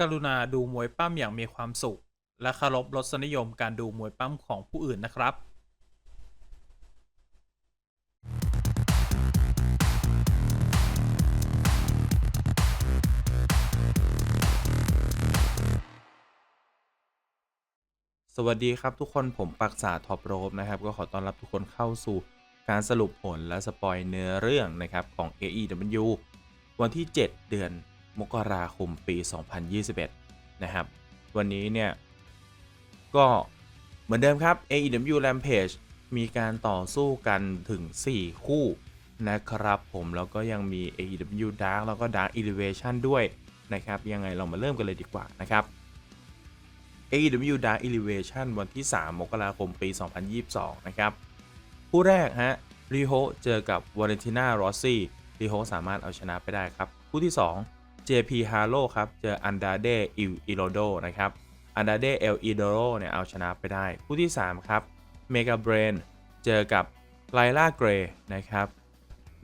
กรุณาดูมวยปั้มอย่างมีความสุข และเคารพรสนิยมการดูมวยปั้มของผู้อื่นนะครับสวัสดีครับทุกคนผมปักษาท็อปโรบนะครับ ก็ขอต้อนรับทุกคนเข้าสู่การสรุปผลและสปอยเนื้อเรื่องนะครับของ AEW วันที่ 7 เดือน มกราคมปี 2021 นะครับ วันนี้เนี่ย ก็เหมือนเดิมครับ AEW Rampage มีการต่อสู้กันถึง 4 คู่นะครับผมแล้วก็ยังมี AEW Dark แล้วก็ Dark Elevation ด้วยนะครับ ยังไงเรามาเริ่มกันเลยดีกว่านะครับ AEW Dark Elevation วันที่ 3 มกราคม ปี 2022 นะครับ คู่แรกฮะริโฮเจอกับวาเลนติน่ารอสซี่ริโฮสามารถเอาชนะไปได้ครับ คู่ที่ 2 JP h a r l o ครับ เจออันดาเดอิลอิโรโดนะครับอันดาเดเอลอิโดโรเนี่ยเอาชนะไปได้ คู่ที่ 3 ครับเมกาเบรนเจอกับไลล่าเกรย์นะครับ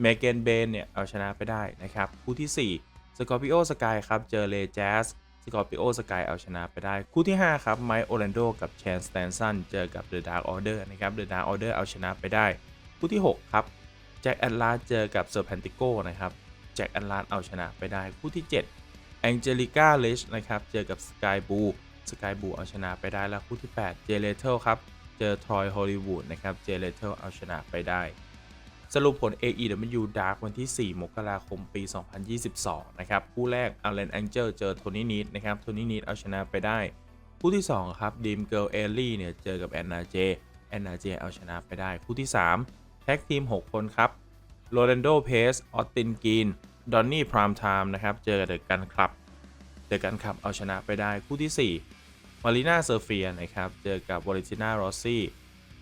เมเกนเบนเนี่ยเอาชนะไปได้นะครับ คู่ที่4สกอร์ปิโอสกายครับ เจอเลแจสสกอร์ปิโอสกายเอาชนะไปได้ คู่ที่ 5 ครับไมค์โอแลนโดกับแชนสแตนซันเจอกับเดอะดาร์ r ออเดอร์นะครับเดอะดาร์ r ออเดอร์เอาชนะไปได้ คู่ที่ 6 ครับแจ็คแอนลาเจอกับเซอร์แพนติโกนะครับ แจ็คแอนลาเอาชนะไปได้คู่ที่7แองเจลิก้าลิชนะครับเจอกับสกายบูสกายบูเอาชนะไปได้แล้วคู่ที่8เจเลเทลครับเจอทรอยฮอลลีวูดนะครับเจเลเทลเอาชนะไปได้ สรุปผล AEW Dark วันที่ 4 มกราคมปี 2022 นะครับคู่แรก a l เลนแองเจลเจอโทนี่นีดนะครับโทนี่นีดเอาชนะไปได้คู่ที่ 2 ครับดีมเกิลเอลลี่เนี่ยเจอกับแอนนาเจแอนนาเจเอาชนะไปได้ คู่ที่ 3 แท็กทีม 6 คนครับ โรนันโดเพสออตตินกีนดอนนี่พรามไทม์นะครับ เจอกับ เดอะกันครับเดอะกันครับเอาชนะไปได้คู่ที่ 4 มารีนาเซอร์เฟียนะครับ เจอกับวอลิติน่ารอสซี่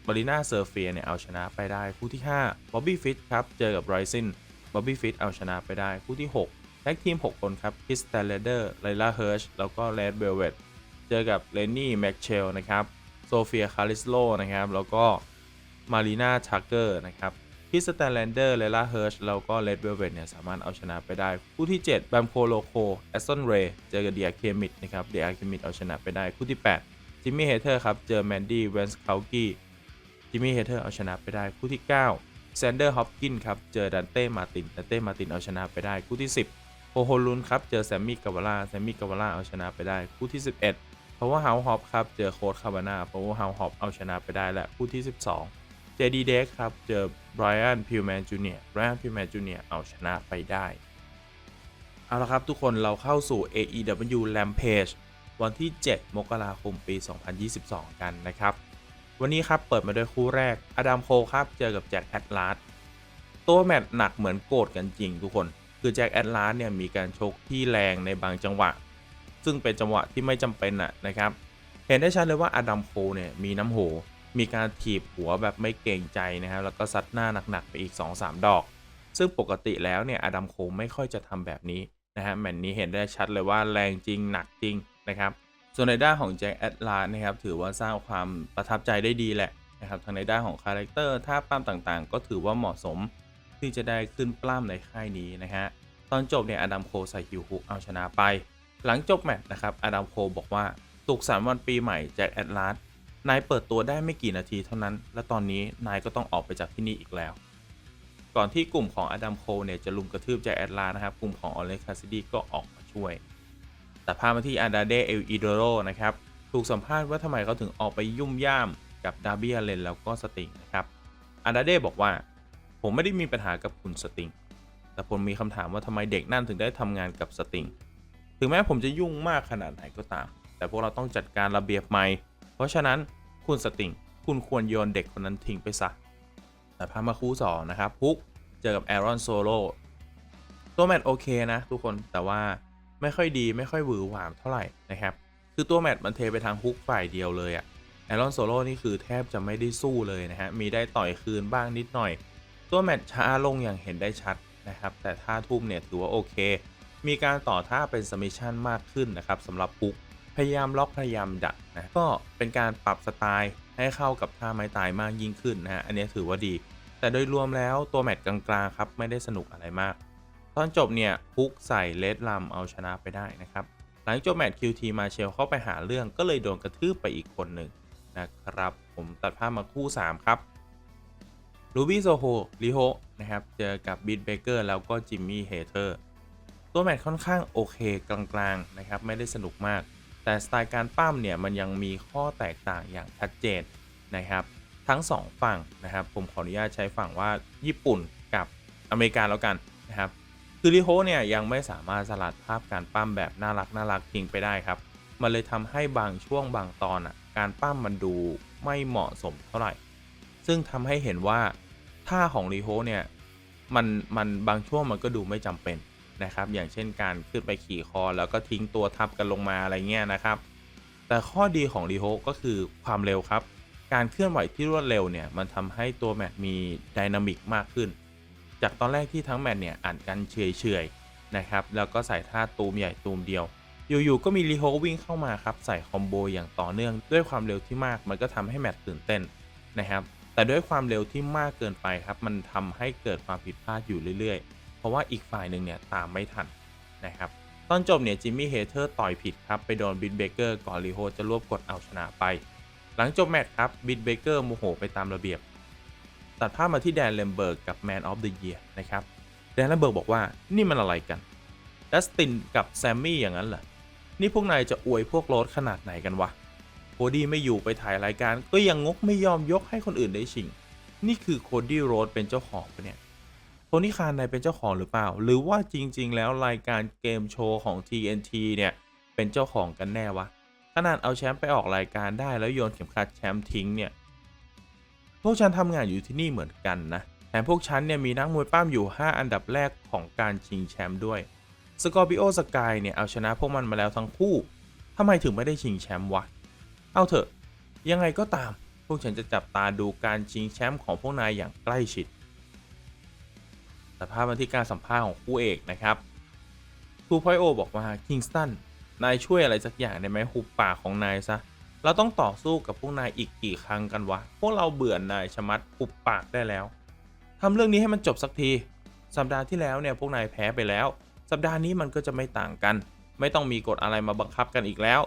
มารีนาเซอร์เฟียเนี่ยเอาชนะไปได้คู่ที่5บ๊อบบี้ฟิตครับ เจอกับไรซินบ๊อบบี้ฟิตเอาชนะไปได้คู่ที่6แท็กทีม 6 คนครับคิสแตนเลเดอร์ไลล่าเฮิร์ชแล้วก็แรดเบลเวตเจอกับเลนนี่แม็กเชลนะครับ โซเฟียคาริสโลนะครับ แล้วก็มารีนาชักเกอร์นะครับ คิสแตนเลนเดอร์ไลล่าเฮิร์ชแล้วก็เลดเบลเวตเนี่ยสามารถเอาชนะไปได้ คู่ที่ 7 แบมโคโลโคแอสตันเรย์เจอกับเดียเคมิดนะครับเดียเคมิดเอาชนะไปได้ คู่ที่ 8 จิมมี่เฮเทอร์ครับ เจอแมนดี้เวนส์คาวกี้จิมมี่เฮเทอร์เอาชนะไปได้ คู่ที่ 9 แซนเดอร์ฮอปกินครับ เจอดันเต้มาตินดันเต้มาตินเอาชนะไปได้ คู่ที่ 10โฮโฮลุนครับ เจอแซมมี่กาวาล่าแซมมี่กาวาล่าเอาชนะไปได้ คู่ที่ 11 Power House Hop ครับ เจอโค้ดคาบาน่า Power House Hop เอาชนะไปได้และคู่ที่ 12 JD Dex ครับ เจอ Brian Pillman Jr. Brian Pillman Jr. เอาชนะไปได้ เอาละครับทุกคนเราเข้าสู่ AEW Rampage วันที่ 7 มกราคม ปี 2022 กันนะครับ วันนี้ครับเปิดมาด้วยคู่แรก อดัมโคครับเจอกับแจ็คแอตลาสตัวแมตช์หนักเหมือนโกรธกันจริงทุกคน คือแจ็คแอตลาสเนี่ยมีการชกที่แรงในบางจังหวะ ซึ่งเป็นจังหวะที่ไม่จำเป็นอะนะครับ เห็นได้ชัดเลยว่าอดัมโคเนี่ยมีน้ำโห มีการถีบหัวแบบไม่เกรงใจนะครับแล้วก็ซัดหน้าหนักๆไปอีก 2-3 ดอก ซึ่งปกติแล้วเนี่ยอดัมโคไม่ค่อยจะทำแบบนี้นะฮะแมตช์นี้เห็นได้ชัดเลยว่าแรงจริงหนักจริงนะครับส่วนในด้านของแจ็คแอตลาสนะครับถือว่าสร้างความประทับใจได้ดีแหละนะครับทางในด้านของคาแรคเตอร์ท่าปั้มต่างๆ ก็ถือว่าเหมาะสมที่จะได้ขึ้นปล้ำในค่ายนี้นะฮะตอนจบเนี่ยอดัมโคใส่ฮิวฮุกเอาชนะไป หลังจบแมตช์นะครับอดัมโคบอกว่าสุขสันต์วันปีใหม่แจ็คแอตลาส นายเปิดตัวได้ไม่กี่นาทีเท่านั้น และตอนนี้นายก็ต้องออกไปจากที่นี่อีกแล้ว ก่อนที่กลุ่มของอดัมโคเนี่ยจะลุมกระทืบแจ็คแอตลานะครับ กลุ่มของออเลคาซิดีก็ออกมาช่วย แต่พามาที่อันดาเดเอลอิโดโรนะครับ ถูกสัมภาษณ์ว่าทำไมเขาถึงออกไปยุ่มย่ามกับดาบี้อเลนแล้วก็สติงนะครับอันดาเดบอกว่า ผมไม่ได้มีปัญหากับคุณสติง แต่ผมมีคำถามว่าทำไมเด็กนั่นถึงได้ทำงานกับสติง ถึงแม้ผมจะยุ่งมากขนาดไหนก็ตาม แต่พวกเราต้องจัดการระเบียบใหม่ เพราะฉะนั้นคุณสติงคุณควรโยนเด็กคนนั้นทิ้งไปซะ แต่พามาคู่สองนะครับพุกเจอกับแอรอนโซโลตัวแมตช์โอเคนะทุกคนแต่ว่าไม่ค่อยดีไม่ค่อยหวือหวามเท่าไหร่นะครับ คือตัวแมตช์มันเทไปทางฮุกฝ่ายเดียวเลยอะแอรอนโซโลนี่คือแทบจะไม่ได้สู้เลยนะฮะ มีได้ต่อยคืนบ้างนิดหน่อย ตัวแมตช์ช้าลงอย่างเห็นได้ชัดนะครับ แต่ท่าทุ่มเนี่ยถือว่าโอเค มีการต่อท่าเป็นสมิชชั่นมากขึ้นนะครับสำหรับฮุก พยายามล็อกพยายามดักนะก็เป็นการปรับสไตล์ให้เข้ากับท่าไม้ตายมากยิ่งขึ้นนะฮะอันนี้ถือว่าดี แต่โดยรวมแล้วตัวแมตช์กลางๆครับไม่ได้สนุกอะไรมาก ตอนจบเนี่ยฮุกใส่เลดลัมเอาชนะไปได้นะครับหลังจบแมตช์ QT มาเชลเข้าไปหาเรื่องก็เลยโดนกระทืบไปอีกคนหนึ่งนะครับ ผมตัดภาพมาคู่ 3 ครับลูบี้โซโฮลิโฮนะครับ เจอกับบิ t เบเกอร์แล้วก็จิมมี่เฮเทอร์ ตัวแมตช์ค่อนข้างโอเคกลางๆนะครับ ไม่ได้สนุกมาก แต่สไตล์การปั้มเนี่ยมันยังมีข้อแตกต่างอย่างชัดเจนนะครับ ทั้ง 2 ฝั่งนะครับ ผมขออนุญาตใช้ฝั่งว่าญี่ปุ่นกับอเมริกาแล้วกันนะครับคือริโฮเนี่ยยังไม่สามารถสลัดภาพการปั้มแบบน่ารักน่ารักทิ้งไปได้ครับ มันเลยทำให้บางช่วงบางตอนอะการปั้มมันดูไม่เหมาะสมเท่าไหร่ ซึ่งทำให้เห็นว่าท่าของริโฮเนี่ยมันมันบางช่วงมันก็ดูไม่จำเป็น นะครับอย่างเช่นการขึ้นไปขี่คอแล้วก็ทิ้งตัวทับกันลงมาอะไรเงี้ยนะครับ แต่ข้อดีของริโฮก็คือความเร็วครับ การเคลื่อนไหวที่รวดเร็วเนี่ยมันทำให้ตัวแมตช์มีไดนามิกมากขึ้น จากตอนแรกที่ทั้งแมตช์เนี่ยอ่านกันเฉยๆนะครับแล้วก็ใส่ท่าตูมใหญ่ตูมเดียว อยู่ๆก็มีริโฮวิ่งเข้ามาครับใส่คอมโบอย่างต่อเนื่องด้วยความเร็วที่มากมันก็ทำให้แมตช์ตื่นเต้นนะครับแต่ด้วยความเร็วที่มากเกินไปครับ มันทำให้เกิดความผิดพลาดอยู่เรื่อยๆ ราะว่าอีกฝ่ายหนึ่งเนี่ยตามไม่ทันนะครับตอนจบเนี่ยจิมมี่เฮเทอร์ต่อยผิดครับ ไปโดนบินเบเกอร์ก่อนริโฮจะรวบกดเอาชนะไป หลังจบแมตช์ครับบินเบเกอร์โมโหไปตามระเบียบ ตัดภาพมาที่แดนเลมเบิร์กกับ Man of the Year นะครับแดนเลมเบิร์กบอกว่านี่มันอะไรกันดัสตินกับแซมมี่อย่างนั้นเหรอนี่พวกนายจะอวยพวกโรสขนาดไหนกันวะโคดี้ไม่อยู่ไปถ่ายรายการ ก็ยังงกไม่ยอมยกให้คนอื่นได้ชิง นี่คือโคดี้โรสเป็นเจ้าของปะเนี่ย นี่คานนายเป็นเจ้าของหรือเปล่า หรือว่าจริง ๆ แล้วรายการเกมโชว์ของ TNT เนี่ย เป็นเจ้าของกันแน่วะ ขนาดเอาแชมป์ไปออกรายการได้แล้วโยนเข็มขัดแชมป์ทิ้งเนี่ย พวกฉันทำงานอยู่ที่นี่เหมือนกันนะแต่พวกฉันเนี่ยมีนักมวยปั้มอยู่ 5 อันดับแรกของการชิงแชมป์ด้วยสกอร์ปิโอสกายเนี่ยเอาชนะพวกมันมาแล้วทั้งคู่ทำไมถึงไม่ได้ชิงแชมป์วะ เอาเถอะ ยังไงก็ตาม พวกฉันจะจับตาดูการชิงแชมป์ของพวกนายอย่างใกล้ชิด แต่ภาพมาที่การสัมภาษณ์ของคู่เอกนะครับทูพอยโอบอกว่าคิงสตันนายช่วยอะไรสักอย่างได้ไหมหุบปากของนายซะ เราต้องต่อสู้กับพวกนายอีกกี่ครั้งกันวะ พวกเราเบื่อนายชะมัดหุบปากได้แล้วทำเรื่องนี้ให้มันจบสักที สัปดาห์ที่แล้วเนี่ยพวกนายแพ้ไปแล้ว สัปดาห์นี้มันก็จะไม่ต่างกัน ไม่ต้องมีกฎอะไรมาบังคับกันอีกแล้ว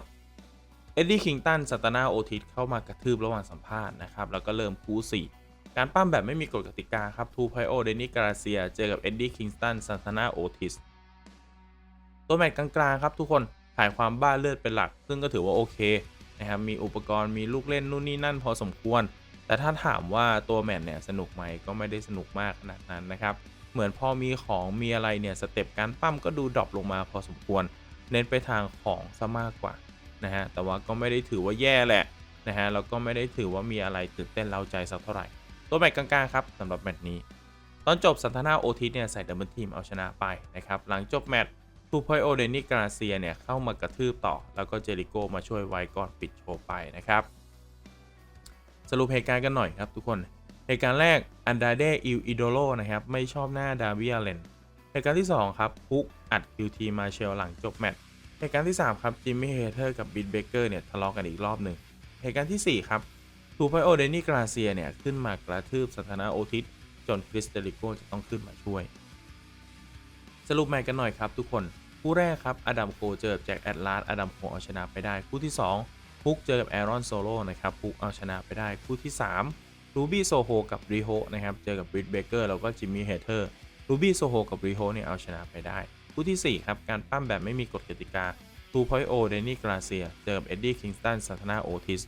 เอ็ดดี้คิงตันสัตนาโอทิสเข้ามากระทืบระหว่างสัมภาษณ์นะครับ แล้วก็เริ่มคู่4 การปั้มแบบไม่มีกฎกติกาครับทูไพโอเดนิกราเซียเจอกับเอ็ดดี้คิงสตันสัตนาโอทิสตัวแมตช์กลางๆครับทุกคนถ่ายความบ้าเลือดเป็นหลัก ซึ่งก็ถือว่าโอเคนะครับมีอุปกรณ์มีลูกเล่นนู่นนี่นั่นพอสมควร แต่ถ้าถามว่าตัวแมตช์เนี่ยสนุกไหมก็ไม่ได้สนุกมากขนาดนั้นนะครับเหมือนพอมีของมีอะไรเนี่ยสเต็ปการปั้มก็ดูดรอปลงมาพอสมควร เน้นไปทางของซะมากกว่านะฮะแต่ว่าก็ไม่ได้ถือว่าแย่แหละนะฮะแล้วก็ไม่ได้ถือว่ามีอะไรตื่นเต้นเล้าใจสักเท่าไหร่ ตัวแมตช์กลางๆครับสำหรับแมตช์นี้ ตอนจบสันทนาโอทิสเนี่ยใส่ดับเบิลทีมเอาชนะไปนะครับหลังจบแมตช์ทูพอยโอเดนิกราเซียเนี่ยเข้ามากระทืบต่อ แล้วก็เจริโกมาช่วยไว้ก่อนปิดโชว์ไปนะครับ สรุปเหตุการณ์กันหน่อยครับทุกคนเหตุการณ์แรกอันดาเดอิลอิโดโลนะครับไม่ชอบหน้าดาวิอาเลนเหตุการณ์ที่ 2 ครับฮุกอัด QT มาเชลหลังจบแมตช์เหตุการณ์ที่ 3 ครับจิมมี่เฮเทอร์กับบิทเบเกอร์เนี่ยทะเลาะกันอีกรอบหนึ่งเหตุการณ์ทีสี่4 ครับ ทูพอยโอเดนิกราเซียเนี่ยขึ้นมากระทืบสถานะโอทิสจนคริสเตลิโกจะต้องขึ้นมาช่วย สรุปแมตช์กันหน่อยครับทุกคนคู่แรกครับอดัมโคเจอกับแจ็คแอตลาสอดัมโคเอาชนะไปได้คู่ที่2ฮุกเจอกับแอรอนโซโลนะครับฮุกเอาชนะไปได้คู่ที่3รูบี้โซโฮกับริโฮนะครับเจอกับบิทเบเกอร์แล้วก็จิมมี่เฮเทอร์รูบี้โซโฮกับริโฮเนี่ยเอาชนะไปได้คู่ทีสี่4ครับการปั้มแบบไม่มีกฎกติกาทูพอยโอเดนี่กราเซีย เจอกับเอ็ดดี้คิงสตันซันทนาโอทิส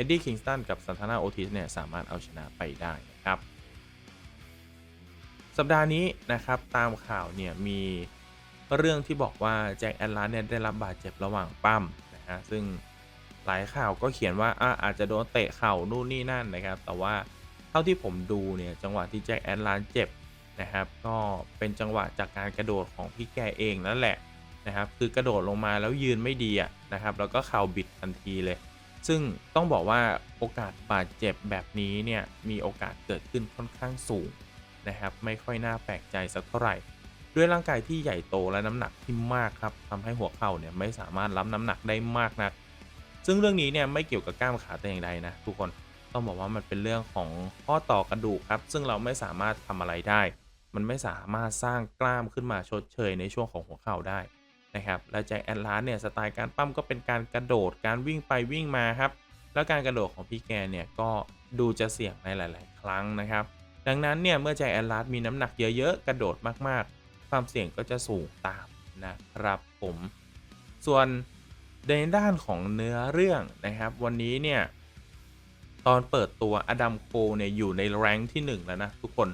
อ็ดดี้คิงสตันกับซันทนาโอทิสเนี่ยสามารถเอาชนะไปได้นะครับ สัปดาห์นี้นะครับตามข่าวเนี่ยมีเรื่องที่บอกว่าแจ็คแอตลาเนี่ยได้รับบาดเจ็บระหว่างปั้มนะฮะซึ่งหลายข่าวก็เขียนว่าอะอาจจะโดนเตะเข่านู่นนี่นั่นนะครับ แต่ว่าเท่าที่ผมดูเนี่ยจังหวะที่แจ็คแอตลาสเจ็บนะครับ ก็เป็นจังหวะจากการกระโดดของพี่แกเองนั่นแหละนะครับ คือกระโดดลงมาแล้วยืนไม่ดีนะครับ แล้วก็เข่าบิดทันทีเลย ซึ่งต้องบอกว่าโอกาสบาดเจ็บแบบนี้เนี่ยมีโอกาสเกิดขึ้นค่อนข้างสูงนะครับไม่ค่อยน่าแปลกใจสักเท่าไหร่ ด้วยร่างกายที่ใหญ่โตและน้ำหนักที่มากครับทำให้หัวเข่าเนี่ยไม่สามารถรับน้ำหนักได้มากนัก ซึ่งเรื่องนี้เนี่ยไม่เกี่ยวกับกล้ามขาแต่อย่างใดนะทุกคนต้องบอกว่ามันเป็นเรื่องของข้อต่อกระดูกครับ ซึ่งเราไม่สามารถทำอะไรได้ มันไม่สามารถสร้างกล้ามขึ้นมาชดเชยในช่วงของหัวเข่าได้ นะครับ และแจ็คแอดลาสเนี่ยสไตล์การปั้มก็เป็นการกระโดดการวิ่งไปวิ่งมาครับ แล้วการกระโดดของพี่แกเนี่ยก็ดูจะเสี่ยงในหลาย ๆ ครั้งนะครับ ดังนั้นเนี่ยเมื่อแจ็คแอดลาสมีน้ำหนักเยอะๆ กระโดดมากๆ ความเสี่ยงก็จะสูงตามนะครับผม ส่วนในด้านของเนื้อเรื่องนะครับ วันนี้เนี่ยตอนเปิดตัวอดัมโคเนี่ยอยู่ในแรงที่ 1 แล้วนะทุกคน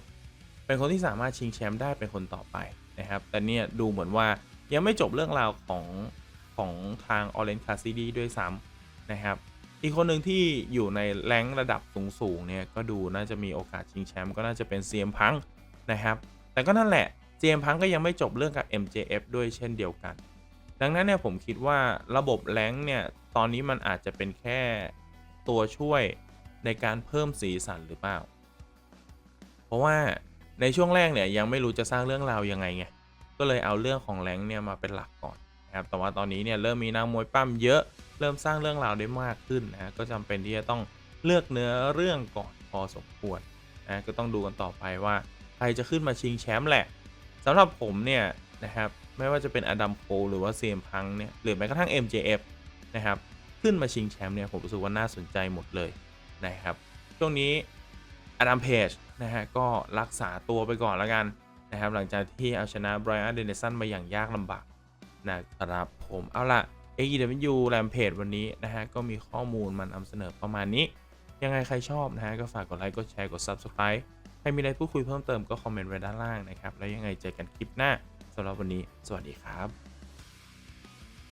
เป็นคนที่สามารถชิงแชมป์ได้เป็นคนต่อไปนะครับ แต่เนี่ยดูเหมือนว่า ยังไม่จบเรื่องราวของของทาง Orange Cassidy ด้วยซ้ำนะครับ อีกคนหนึ่งที่อยู่ในแรงระดับสูงๆเนี่ยก็ดูน่าจะมีโอกาสชิงแชมป์ก็น่าจะเป็น CM Punk นะครับ แต่ก็นั่นแหละ CM Punk ก็ยังไม่จบเรื่องกับ MJF ด้วยเช่นเดียวกัน ดังนั้นเนี่ยผมคิดว่าระบบแรงเนี่ยตอนนี้มันอาจจะเป็นแค่ตัวช่วยในการเพิ่มสีสันหรือเปล่า เพราะว่าในช่วงแรกเนี่ยยังไม่รู้จะสร้างเรื่องราวยังไงไง ก็เลยเอาเรื่องของแรงเนี่ยมาเป็นหลักก่อนนะครับแต่ว่าตอนนี้เนี่ยเริ่มมีนางมวยปั้มเยอะ เริ่มสร้างเรื่องราวได้มากขึ้นนะก็จำเป็นที่จะต้องเลือกเนื้อเรื่องก่อนพอสมควรนะก็ต้องดูกันต่อไปว่าใครจะขึ้นมาชิงแชมป์แหละสำหรับผมเนี่ยนะครับไม่ว่าจะเป็นอดัมโคหรือว่าเซียมพังเนี่ยหรือแม้กระทั่ง MJF นะครับขึ้นมาชิงแชมป์เนี่ยผมรู้สึกว่าน่าสนใจหมดเลยนะครับช่วงนี้อดัมเพจนะฮะก็รักษาตัวไปก่อนแล้วกัน นะครับ หลังจากที่เอาชนะไบรอันเดนเนสันมาอย่างยากลำบากนะครับผมเอาละ AEW Rampage วันนี้นะฮะก็มีข้อมูลมานำเสนอประมาณนี้ ยังไงใครชอบนะฮะก็ฝากกดไลค์กดแชร์กด Subscribe ใครมีอะไรพูดคุยเพิ่มเติมก็คอมเมนต์ไว้ด้านล่างนะครับ แล้วยังไงเจอกันคลิปหน้าสำหรับวันนี้ สวัสดีครับ